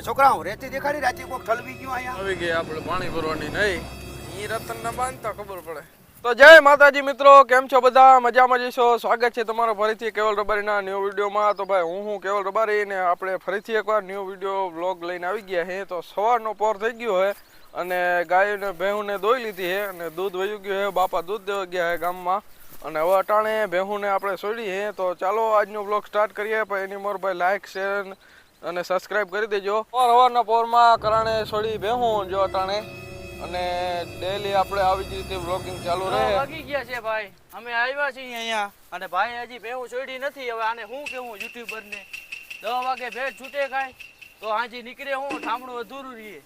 છોકરા હું રેતી દેખાડી રાતે કોક ઠલવી ગયું અહીંયા? આવી ગઈ આપણે પાણી ભરવાની નહીં. ઈ રતન ના બાંધતા ખબર પડે. તો જય માતાજી મિત્રો, કેમ છો બધા? મજામાં જઈશો સ્વાગત છે તમારો ફરીથી કેવલ રબારીના ન્યૂ વિડીયોમાં. તો ભાઈ, હું હું કેવલ રબારી ને આપણે ફરીથી એકવાર ન્યૂ વીડિયો વ્લોગ લઈને આવી ગયા હે. તો સવારનો પોર થઈ ગયો હે અને ગાયને, ભેહુંને દોઈ લીધી હે અને દૂધ વયું ગયું હે. બાપા દૂધ દેવા ગયા હે ગામમાં. અને હવે અટાણે ભેહુંને આપણે છોડી તો ચાલો આજનો વ્લોગ સ્ટાર્ટ કરીએ. પણ એની મોર ભાઈ લાઈક શેર અને સબસ્ક્રાઇબ કરી દેજો. પોર હવારના પોરમાં કરાણે છોડી ભેહું જો અટાણે. અને ડેલી આપણે આવી જ રીતે બ્લોગિંગ ચાલુ રહે. લાગી ગયા છે ભાઈ. અમે આવ્યા છીએ અહીંયા. અને ભાઈ હજી ભેહું છોડી નથી. હવે આને શું કેવું યુટ્યુબર ને દસ વાગે ભેજ છૂટે ખાય. તો હાજી નીકળે હું. ઠામણું અધૂરું રહીએ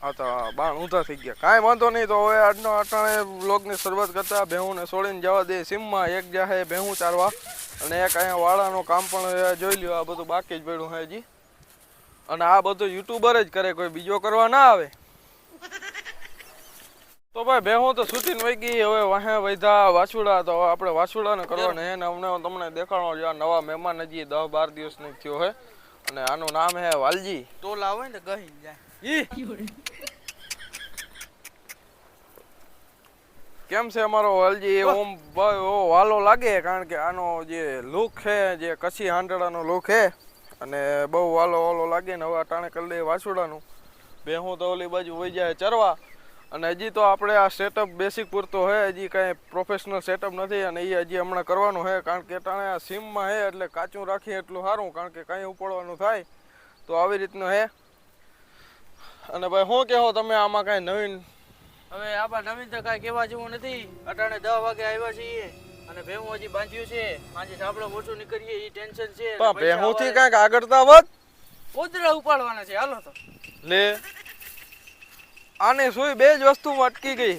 હા, તો બાણ ઊંધા થઈ ગયા. કાંઈ વાંધો નહીં, તો હવે આજનો અટાણે વ્લોગની શરૂઆત કરતા ભેહુંને છોડીને જવા દે. સીમમાં એક જાહે ભેહું ચારવા અને એક અહીંયા વાળાનું કામ પણ જોઈ લ્યો, આ બધું બાકી જ પડ્યું છે હજી. અને આ બધું યુટ્યુબર જ કરે, કોઈ બીજો કરવા ના આવે. તો ભાઈ, ભેહું તો સૂતીને વહી ગઈ, હવે વાહે વૈધા વાછુડા, તો આપણે વાછુડાને કરવાને. હે અમને તમને દેખાડો જો નવા મહેમાન હજી દસ બાર દિવસ નહીં થયો હે. અને આનું નામ હે વાલજી. ટોલા આવે ને ગહી જાય. કેમ છે અમારો વાલજી? ઓમ વાલો લાગે કારણ કે આનો જે લુક છે જે કચ્છી હાંડળાનો લુક છે અને બહુ વાલો વાલો લાગે ને હવે અટાણે કરી દઈએ બે બેહું તો ઓલી બાજુ વહી જાય ચરવા અને હજી તો આપણે આ સેટઅપ બેસિક પૂરતો છે હજી કાંઈ પ્રોફેશનલ સેટઅપ નથી અને એ હજી હમણાં કરવાનું છે કારણ કે ટાણે આ સીમમાં છે એટલે કાચું રાખીએ એટલું સારું કારણ કે કાંઈ ઉપાડવાનું થાય તો આવી રીતનું છે. અને ભાઈ શું કહો તમે આમાં કાંઈ નવીન? હવે આપણા નવીન તો કાંઈ કહેવા જેવું નથી. અટાણે દસ વાગે આવ્યા છીએ અને ભેહું હજી બાંધ્યું છે. આજે સાંભળો મોટું નીકળીએ એ ટેન્શન છે. પણ ભેહું થી. કાંઈક આગળ વધ ઉધરા ઉપાડવાના છે. હાલો તો. લે. આને સુઈ બે જ વસ્તુમાં અટકી ગઈ.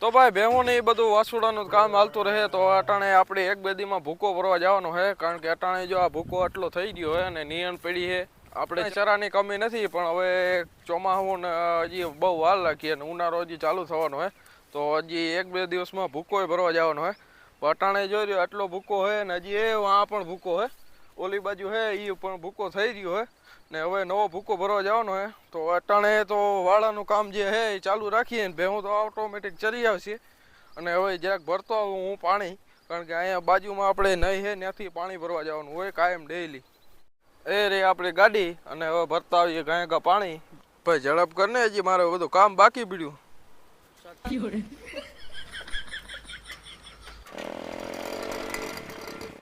તો ભાઈ ભેહું ને એ બધું વાસુડાનું કામ હાલતું રહે તો અટાણે આપણે એક બેદીમાં ભૂકો ભરવા જવાનો છે. કારણ કે અટાણે જો આ ભૂકો આટલો થઈ ગયો હોય અને નિયણ પડી છે આપણે ચરાની કમી નથી પણ હવે ચોમાસું ને હજી બહુ હાલ રાખીએ અને ઉનાળો હજી ચાલુ થવાનો હોય તો હજી એક બે દિવસમાં ભૂકો ભરવા જવાનો હોય પટાણે અટાણે જોઈ રહ્યો આટલો ભૂકો હોય ને હજી એ આ પણ ભૂકો હોય ઓલી બાજુ હે એ પણ ભૂકો થઈ રહ્યો હોય ને હવે નવો ભૂકો ભરવા જવાનો હોય તો અટાણે તો વાળાનું કામ જે હે એ ચાલુ રાખીએ ને ભેહું તો ઓટોમેટિક ચરી આવશે. અને હવે જરાક ભરતો આવું હું પાણી કારણ કે અહીંયા બાજુમાં આપણે નહીં હે ત્યાંથી પાણી ભરવા જવાનું હોય કાયમ ડેઈલી એ રે આપણી ગાડી અને હવે ભરતા આવીએ ગાય ગા પાણી. ભાઈ, ઝડપ કરને હજી, મારે બધું કામ બાકી પડ્યું.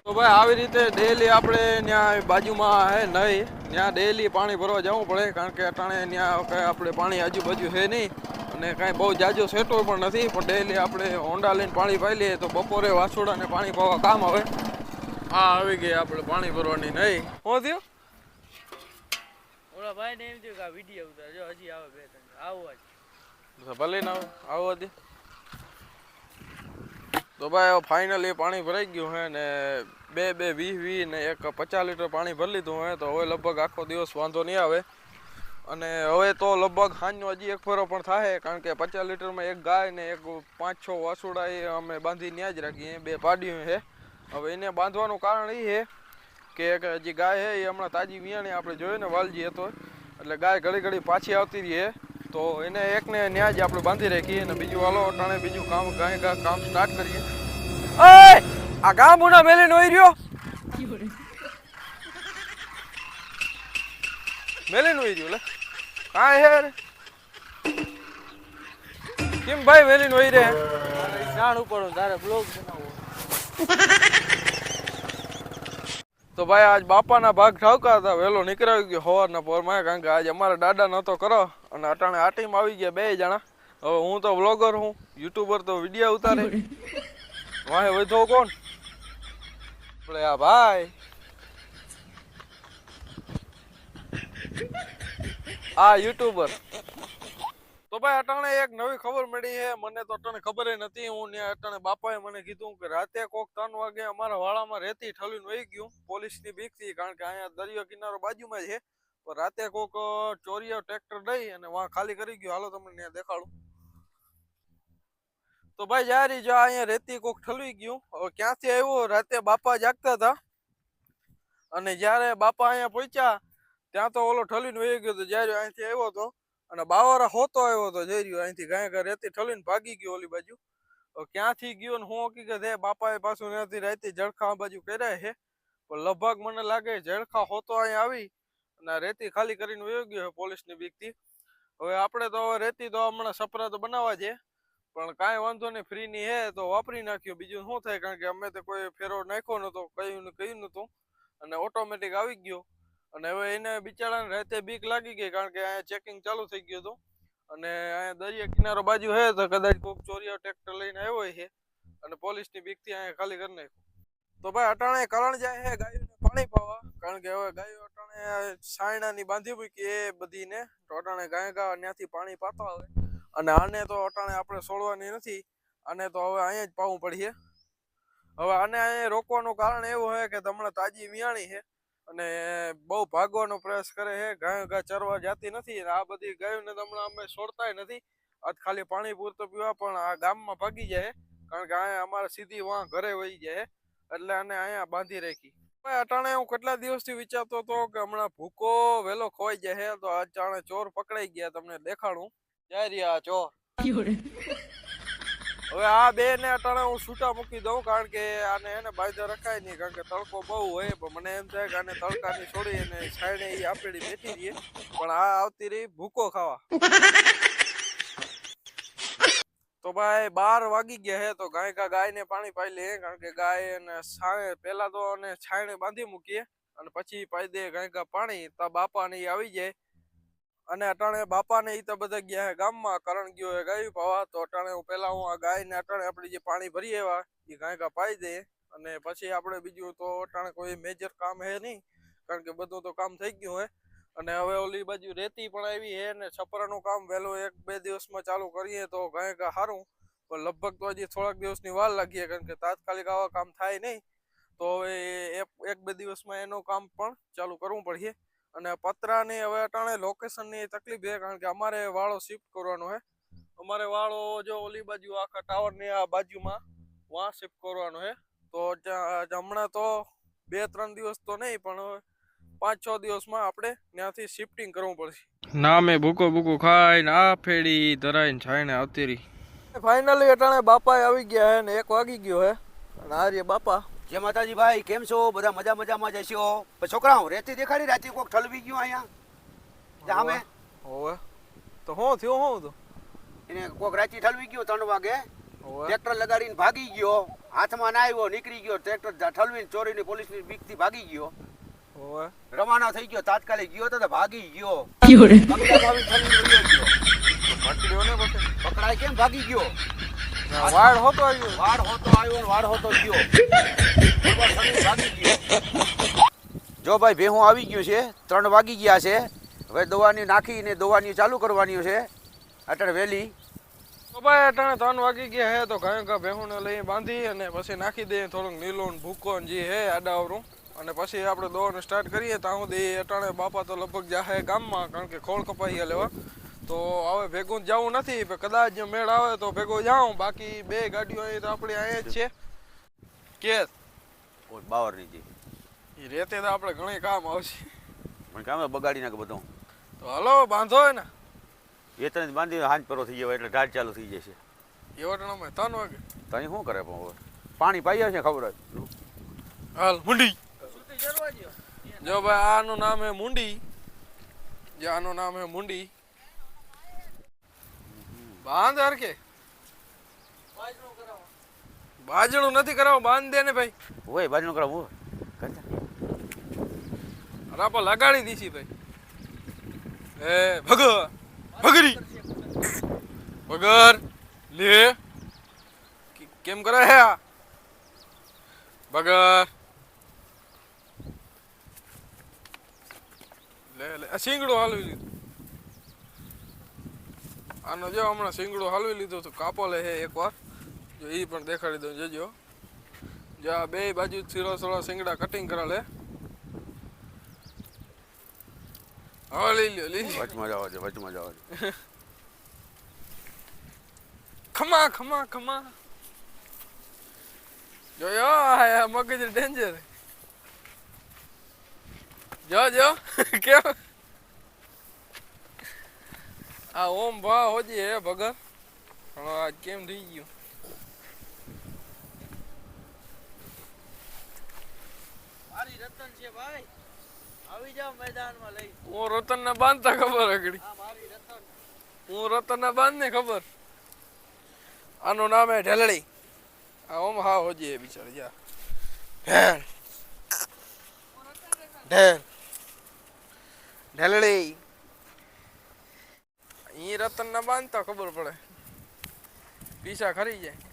તો ભાઈ, આવી રીતે ડેલી આપણે ત્યાં બાજુમાં હે નહીં, ત્યાં ડેલી પાણી ભરવા જવું પડે, કારણ કે અટાણે ત્યાં કઈ આપણે પાણી આજુબાજુ છે નહીં અને કાંઈ બહુ જાજો સેટો પણ નથી, પણ ડેલી આપણે હોન્ડા લઈને પાણી પાઈ લઈએ તો બપોરે વાસોડાને પાણી પાવા કામ આવે. હા આવી ગઈ આપણે પાણી ભરવાની નહીં. શું થયું? ઓલા ભાઈ ને એમ થયું કે આ વીડિયો ઉતાર જો હજી આવે બે ત્રણ આવો જ ભલે ના આવે. દે તો ભાઈ ફાઇનલી પાણી ભરાઈ ગયું હે ને બે બે વીસ વીસ ને એક પચાસ લીટર પાણી ભરી લીધું હે તો હવે લગભગ આખો દિવસ વાંધો નહીં આવે. અને હવે તો લગભગ સાંજનો હજી એક ફેરો પણ થાય કારણ કે પચાસ લીટરમાં એક ગાય ને એક પાંચ છ વાસુડા એ અમે બાંધી ત્યાં જ રાખીએ બે પાડ્યું છે હવે એને બાંધવાનું કારણ એ છે કે એક હજી ગાય છે એ હમણાં તાજી વિયાણી આપણે જોયું ને, વાલજી હતો. એટલે ગાય ઘડી ઘડી પાછી આવતી રહી તો એને એકને ન્યા જ આપણે બાંધી રાખીએ અને બીજું હાલો, અટાણે બીજું કામ, ગાય ગાય કામ સ્ટાર્ટ કરીએ. આ ગામ ઉના મેલે નોઈ રહ્યો. મેલે નોઈ રહ્યો, લે. કાંઈ હે કેમ ભાઈ વેલી નોઈ રે જાણ ઉપર તારે બ્લોગ બનાવવો તો ભાઈ, આજ બાપાના ભાગ ઠાવકા હતા વહેલો નીકળાવી ગયો સવારના પોરમાં, કારણ કે આજે અમારા દાદા નહોતો કરો, અને અટાણે આ ટીમ આવી ગયા બે જણા. હવે હું તો વ્લોગર હું યુટ્યુબર તો વીડિયો ઉતારે. વાહે વધો કોણ? આપણે આ ભાઈ. આ યુટ્યુબર તો ભાઈ અટાણે એક નવી ખબર મળી છે. મને તો અટાણે ખબર નથી. હું ને અટાણે બાપાએ મને કીધું કે રાતે કોક ત્રણ વાગે અમારા વાળામાં રેતી ઠલીને વહી ગયું. પોલીસની બીકથી કારણ કે અહીંયા દરિયો કિનારો બાજુમાં છે. પણ રાતે કોક ચોરીઓ ટ્રેક્ટર લઈ અને વાં ખાલી કરી ગયું. હાલો તમને ત્યાં દેખાડું. તો ભાઈ જ્યારે જો અહીંયા રેતી કોક ઠલવી ગયું. હવે ક્યાંથી આવ્યું? રાતે બાપા જાગતા હતા. અને જ્યારે બાપા અહીંયા પહોંચ્યા, ત્યાં તો ઓલો ઠલીને વહી ગયો હતો જ્યારે અહીંથી આવ્યો હતો અને બાવારા હોતો આવ્યો હતો જઈ રહ્યો, અહીંથી ગાય ગાય રેતી ઠલીને ભાગી ગયો ઓલી બાજુ. ક્યાંથી ગયો ને હું હકીકત હે, બાપાએ પાછું ત્યાંથી રેતી જળખા બાજુ કર્યા છે પણ લગભગ મને લાગે જળખા હોતો અહીં આવી અને રેતી ખાલી કરીને વયો ગયો પોલીસની બીકથી. હવે આપણે તો હવે રેતી તો હમણાં સપરા તો બનાવવા છે પણ કાંઈ વાંધો નહીં, ફ્રીની હે તો વાપરી નાખ્યો. બીજું શું થાય? કારણ કે અમે તો કોઈ ફેરો નાખ્યો નહોતો કહ્યું ને કહ્યું નહોતું. અને ઓટોમેટિક આવી ગયો. અને હવે એને બિચારાને રાતે બીક લાગી ગઈ કારણ કે અહીંયા ચેકિંગ ચાલુ થઈ ગયું હતું. અને અહીંયા દરિયા કિનારો બાજુ હે તો કદાચ કોઈક ચોરીઓ ટ્રેક્ટર લઈને આવ્યો છે અને પોલીસની બીકથી અહીંયા ખાલી કરી નાખ્યું. તો ભાઈ અટાણે કરણ જાય હે ગાયોને પાણી પાવા. કારણ કે હવે ગાયો અટાણે સાયણાની બાંધી મૂકી એ બધીને. તો અટાણે ગાય ગા ત્યાંથી પાણી પાતા આવે અને આને તો અટાણે આપણે છોડવાની નથી. આને તો હવે અહીંયા જ પાવું પડીએ હવે આને અહીંયા રોકવાનું કારણ એવું છે કે તમને તાજી વિયાણી છે અને બહુ ભાગવાનો પ્રયાસ કરે છે. ગાય ગા ચરવા જાતી નથી અને આ બધી ગાયોને તો હમણાં અમે છોડતાય નથી. આજ ખાલી પાણી પૂરતું પીવા પણ આ ગામમાં ભાગી જાય કારણ કે અહીંયા અમારે સીધી વાં ઘરે વહી જાય એટલે આને અહીંયા બાંધી રાખી. અટાણે હું કેટલા દિવસથી વિચારતો હતો કે હમણાં ભૂકો વેલો ખોવાઈ જાય તો અચાણે ચોર પકડાઈ ગયા તમને દેખાડું. જાય રહ્યા ચોર. હવે આ બે ને અટાણે હું છૂટા મૂકી દઉં કારણ કે આને એને બાજુ રખાય નહીં કારણ કે તડકો બહુ હોય પણ મને એમ થાય કે આને તડકાની છોડી અને છાયણે એ આપેલી બેઠી રહીએ. પણ આ આવતી રહી ભૂકો ખાવા. તો ભાઈ બાર વાગી ગયા હે તો ગાય કા ગાય ને પાણી પાઈ લે કારણ કે ગાય અને છાણે પેલા તો અને છાયણે બાંધી મૂકીએ અને પછી પાઈ દે ગાય કા પાણી તો બાપા ને આવી જાય. અને અટાણે બાપા ને ઈ તો બધા ગયા ગામમાં. કરણ ગયો હોય ગાયું પાવા તો અટાણે હું પેલા હું આ ગાય ને અટાણે આપણે જે પાણી ભરી આવ્યા એ ગાય કા પાઈ દે. અને પછી આપણે બીજું તો અટાણે કોઈ મેજર કામ હે નહીં, કારણ કે બધું તો કામ થઈ ગયું હે. અને હવે ઓલી બાજુ રેતી પણ આવી હે ને છપરાનું કામ વહેલું એક બે દિવસમાં ચાલુ કરીએ તો ગાય કા સારું પણ લગભગ તો હજી થોડાક દિવસની વાર લાગીએ, કારણ કે તાત્કાલિક આવા કામ થાય નહીં. તો હવે એક બે દિવસમાં એનું કામ પણ ચાલુ કરવું પડશે. અને પતરાની હવે અટાણે લોકેશનની તકલીફ છે કારણ કે અમારે વાળો શિફ્ટ કરવાનો છે. અમારે વાળો જો ઓલી બાજુ આખા ટાવરની આ બાજુમાં વાં શિફ્ટ કરવાનો છે. તો હમણાં તો બે ત્રણ દિવસ તો નહીં પણ પાંચ છ દિવસમાં આપણે ત્યાંથી શિફ્ટિંગ કરવું પડશે. ના મેં ભૂકો ભૂકો ખાઈને આ ફેડી ધરાઈને છાઈને આવતી રહી. ફાઇનલી અટાણે બાપા આવી ગયા હે ને એક વાગી ગયો હે અને આ રે બાપા જય માતાજી ભાઈ કેમ છો? બધા મજા મજામાં જશો? છોકરાઓ રેતી દેખાડી રાતે કોક ઠલવી ગયું અહીંયા? સામે ઓવે તો હું થયો હું તો? એને કોક રાતી ઠલવી ગયો ત્રણ વાગે. ટ્રેક્ટર લગાડીને ભાગી ગયો. હાથમાં ના આવ્યો નીકળી ગયો. ટ્રેક્ટર ઠલવીને ચોરીની પોલીસની બીકથી ભાગી ગયો. હોવે. રવાના થઈ ગયો. તાત્કાલિક ગયો તો તો ભાગી ગયો. પકડાય કેમ ભાગી ગયો? વાળ હોતો આવ્યો. વાડ હોતો આવ્યો વાડ હોતો ગયો. જો ભાઈ ભેહું આવી ગયું છે. ત્રણ વાગી ગયા છે. હવે દવાની નાખીને દવાની ચાલુ કરવાની છે. અટણ વહેલી તો ભાઈ અટાણે ત્રણ વાગી ગયા હે તો ઘણા ભેહુંને લઈ બાંધી અને પછી નાખી દઈએ થોડુંક નીલો ને ભૂકો ને જે હે આડાવરું. અને પછી આપણે દોવાનું સ્ટાર્ટ કરીએ. ત્યાં સુધી અટાણે બાપા તો લગભગ જાહે ગામમાં કારણ કે ખોળ કપાઈ લેવા. તો હવે ભેગું જવું નથી કદાચ મેળ આવે તો ભેગો જાઉં. બાકી બે ગાડીઓ અહીં તો આપણી અહીંયા જ છે. કે બાવરની જે ઈ રેતે તો આપણે ઘણી કામ આવશે. મને કામ બગાડી નાખે બધું. તો હલો બાંધો ને એ તને બાંધી હાંજ પરો થઈ જાય એટલે ઢાળ ચાલુ થઈ જશે. એવટણામાં ત્રણ વાગે. તને શું કરે પણ હવે? પાણી પાઈ છે ખબર જ. હાલ મુંડી. જો ભાઈ આનું નામ હે મુંડી. જે આનું નામ હે મુંડી. બાંધ હરકે બાજણું નથી કરાવો બાંધ દે ને ભાઈ. હોય બાજુ કરાવો. રાપો લગાડી દીધી ભાઈ. એ ભગ ભગરી. ભગર લે. કેમ કરે હે આ? ભગર. લે લે આ શીંગડું હાલવી લીધું આનો જો હમણાં સિંગડો હાલવી લીધો તો કાપો લે હે એકવાર. જો એ પણ દેખાડી દઉં જોજો. જો આ બે બાજુ થોડા થોડા સિંગડા કટિંગ કરા લે હવે લઈ લ્યો લઈ વચમાં જવા દે વચમાં જવા દે. ખમા ખમા ખમા. જોયો આ મગજ ડેન્જર જો જો. કેમ? આ ઓમ ભા હોજી હે ભગત હવે આજ કેમ થઈ ગયું? મારી રતન છે ભાઈ. આવી જાવ મેદાનમાં લઈ. હું રતન ને બાંધતા ખબર અગડી હું રતન. ને બાંધ ને ખબર? આનું નામ હે ઢેલડી. આ ઓમ હા હોજી હે બિચારી જા. ઢેલ ઢેલ ઢેલડી. ઈ રતન ને બાંધતા ખબર પડે. પીછા ખરી જાય.